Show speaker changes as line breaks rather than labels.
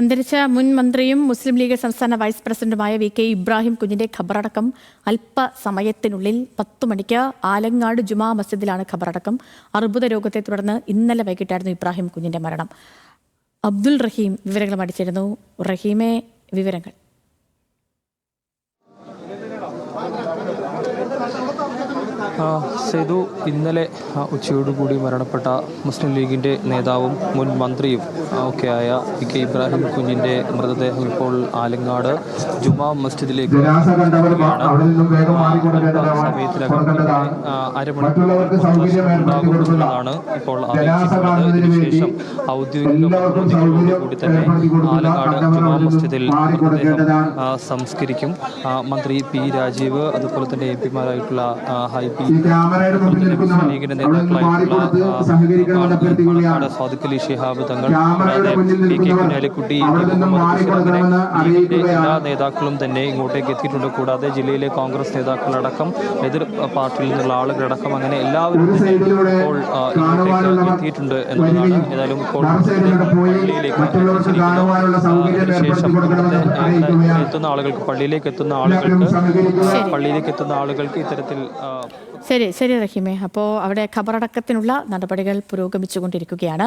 അന്തരിച്ച മുൻ മന്ത്രിയും മുസ്ലിം ലീഗ് സംസ്ഥാന വൈസ് പ്രസിഡന്റുമായ വി കെ ഇബ്രാഹിം കുഞ്ഞിന്റെ ഖബറടക്കം അല്പസമയത്തിനുള്ളിൽ പത്തു മണിക്ക് ആലങ്ങാട് ജുമാ മസ്ജിദിലാണ് ഖബറടക്കം. അർബുദ രോഗത്തെ തുടർന്ന് ഇന്നലെ വൈകിട്ടായിരുന്നു ഇബ്രാഹിം കുഞ്ഞിന്റെ മരണം. അബ്ദുൽ റഹീം വിവരങ്ങൾ അടിച്ചിരുന്നു. റഹീമെ വിവരങ്ങൾ.
സേതു ഇന്നലെ ഉച്ചയോടുകൂടി മരണപ്പെട്ട മുസ്ലിം ലീഗിന്റെ നേതാവും മുൻ മന്ത്രിയും ഒക്കെയായ പി കെ ഇബ്രാഹിം കുഞ്ഞിന്റെ മൃതദേഹം ഇപ്പോൾ ആലങ്ങാട് ജുമാ മസ്ജിദിലേക്ക് അരമണിക്കൂറാണ് സമയത്തിനകം ഇപ്പോൾ ശേഷം ഔദ്യോഗിക തന്നെ ആലങ്ങാട് ജുമാ മസ്ജിദിൽ മൃതദേഹം സംസ്കരിക്കും. മന്ത്രി പി രാജീവ് അതുപോലെ തന്നെ എം പിമാരായിട്ടുള്ള
ക്യാമറയുടെ മുമ്പിൽ
തങ്ങൾ എല്ലാ നേതാക്കളും തന്നെ ഇങ്ങോട്ടേക്ക് എത്തിയിട്ടുണ്ട്. കൂടാതെ ജില്ലയിലെ കോൺഗ്രസ് നേതാക്കളടക്കം എതിർ പാർട്ടിയിൽ നിന്നുള്ള ആളുകളടക്കം അങ്ങനെ എല്ലാവരും തന്നെ ഇപ്പോൾ ഇങ്ങോട്ടേക്ക് എത്തിയിട്ടുണ്ട് എന്നതാണ്. ഏതായാലും ഇപ്പോൾ ഇവിടെ എത്തുന്ന ആളുകൾക്ക് പള്ളിയിലേക്ക് എത്തുന്ന ആളുകൾക്ക് പള്ളിയിലേക്ക് എത്തുന്ന ആളുകൾക്ക് ഇത്തരത്തിൽ
ശരി ശരി റഹിമെ. അപ്പോൾ അവിടെ ഖബറടക്കത്തിനുള്ള നടപടികൾ പുരോഗമിച്ചുകൊണ്ടിരിക്കുകയാണ്.